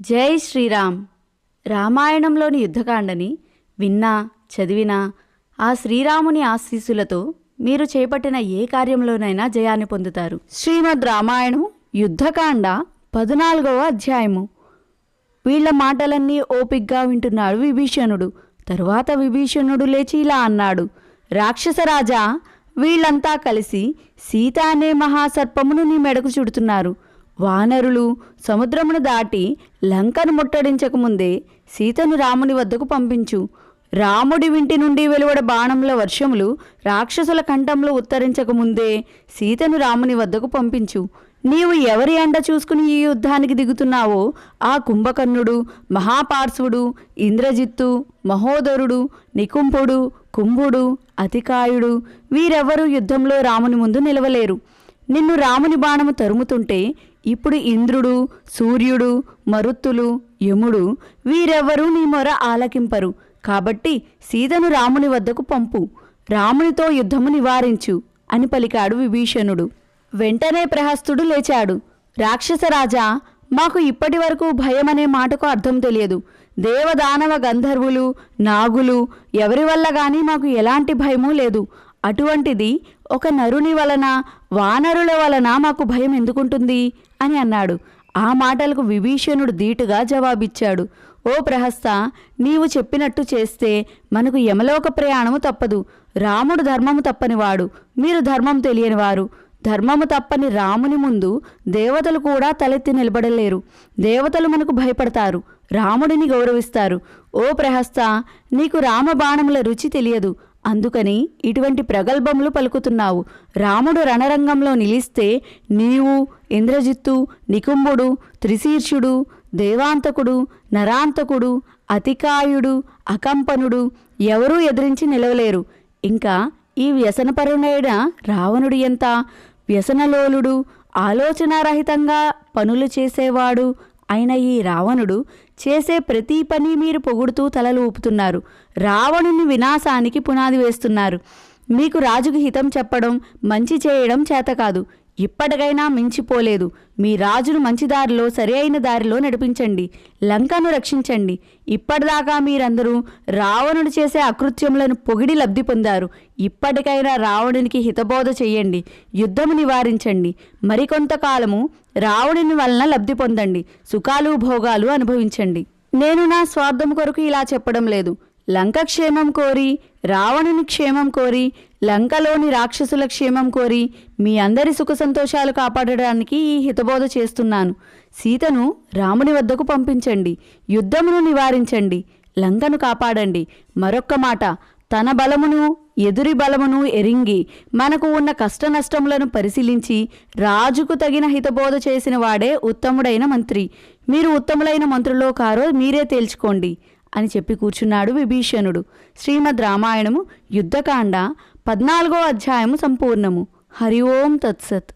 జై శ్రీరామ్. రామాయణంలోని యుద్ధకాండని విన్నా చదివినా ఆ శ్రీరాముని ఆశీస్సులతో మీరు చేపట్టిన ఏ కార్యంలోనైనా జయాన్ని పొందుతారు. శ్రీమద్ రామాయణం యుద్ధకాండ పద్నాలుగవ అధ్యాయము. వీళ్ళ మాటలన్నీ ఓపిగ్గా వింటున్నాడు విభీషణుడు. తరువాత విభీషణుడు లేచి ఇలా అన్నాడు రాక్షసరాజా వీళ్ళంతా కలిసి సీత అనే మహాసర్పమును నీ మెడకు చుడుతున్నారు. వానరులు సముద్రమును దాటి లంకను ముట్టడించకముందే సీతను రాముని వద్దకు పంపించు. రాముడి వింటి నుండి వెలువడ బాణంలో వర్షములు రాక్షసుల కంఠంలో ఉత్తరించకముందే సీతను రాముని వద్దకు పంపించు. నీవు ఎవరి అండ చూసుకుని ఈ యుద్ధానికి దిగుతున్నావో ఆ కుంభకర్ణుడు మహాపార్శ్వుడు ఇంద్రజిత్తు మహోదరుడు నికుంభుడు కుంభుడు అతికాయుడు వీరెవ్వరూ యుద్ధంలో రాముని ముందు నిలవలేరు. నిన్ను రాముని బాణము తరుముతుంటే ఇప్పుడు ఇంద్రుడు సూర్యుడు మరుత్తులు యముడు వీరెవ్వరూ నీ మొర ఆలకింపరు. కాబట్టి సీతను రాముని వద్దకు పంపు. రామునితో యుద్ధము నివారించు అని పలికాడు విభీషణుడు. వెంటనే ప్రహస్తుడు లేచాడు. రాక్షసరాజా మాకు ఇప్పటి వరకు భయం అనే మాటకు అర్థం తెలియదు. దేవదానవ గంధర్వులు నాగులు ఎవరి వల్ల కానీ మాకు ఎలాంటి భయమూ లేదు. అటువంటిది ఒక నరుని వలన వానరుల వలన మాకు భయం ఎందుకుంటుంది? అని అన్నాడు. ఆ మాటలకు విభీషణుడు ధీటుగా జవాబిచ్చాడు. ఓ ప్రహస్త నీవు చెప్పినట్టు చేస్తే మనకు యమలోక ప్రయాణము తప్పదు. రాముడు ధర్మము తప్పనివాడు. మీరు ధర్మం తెలియనివారు. ధర్మము తప్పని రాముని ముందు దేవతలు కూడా తలెత్తి నిలబడలేరు. దేవతలు మనకు భయపడతారు. రాముడిని గౌరవిస్తారు. ఓ ప్రహస్త నీకు రామబాణముల రుచి తెలియదు. అందుకని ఇటువంటి ప్రగల్భములు పలుకుతున్నావు. రాముడు రణరంగంలో నిలిస్తే నీవు ఇంద్రజిత్తు నికుంభుడు త్రిశీర్షుడు దేవాంతకుడు నరాంతకుడు అతికాయుడు అకంపనుడు ఎవరూ ఎదిరించి నిలవలేరు. ఇంకా ఈ వ్యసనపరునైన రావణుడు ఎంత వ్యసనలోలుడు ఆలోచనారహితంగా పనులు చేసేవాడు అయిన ఈ రావణుడు చేసే ప్రతి పని మీరు పొగుడుతూ తలలు ఊపుతున్నారు. రావణుని వినాశానికి పునాది వేస్తున్నారు. మీకు రాజుకు హితం చెప్పడం మంచి చేయడం చేత కాదు. ఇప్పటికైనా మించిపోలేదు. మీ రాజును మంచి దారిలో సరి అయిన దారిలో నడిపించండి. లంకను రక్షించండి. ఇప్పటిదాకా మీరందరూ రావణుడు చేసే అకృత్యములను పొగిడి లబ్ధి పొందారు. ఇప్పటికైనా రావణునికి హితబోధ చెయ్యండి యుద్ధము నివారించండి. మరికొంతకాలము రావణుని వలన లబ్ధి పొందండి. సుఖాలు భోగాలు అనుభవించండి. నేను నా స్వార్థం కొరకు ఇలా చెప్పడం లేదు. లంక క్షేమం కోరి రావణుని క్షేమం కోరి లంకలోని రాక్షసుల క్షేమం కోరి మీ అందరి సుఖ సంతోషాలు కాపాడడానికి ఈ హితబోధ చేస్తున్నాను. సీతను రాముని వద్దకు పంపించండి. యుద్ధమును నివారించండి. లంకను కాపాడండి. మరొక్క మాట తన బలమును ఎదురి బలమును ఎరింగి మనకు ఉన్న కష్ట నష్టములను పరిశీలించి రాజుకు తగిన హితబోధ చేసిన వాడే ఉత్తముడైన మంత్రి. మీరు ఉత్తములైన మంత్రులో కారో మీరే తేల్చుకోండి. అని చెప్పి కూర్చున్నాడు విభీషణుడు. శ్రీమద్ రామాయణము యుద్ధకాండ పద్నాలుగో అధ్యాయము సంపూర్ణము. హరి ఓం తత్సత్.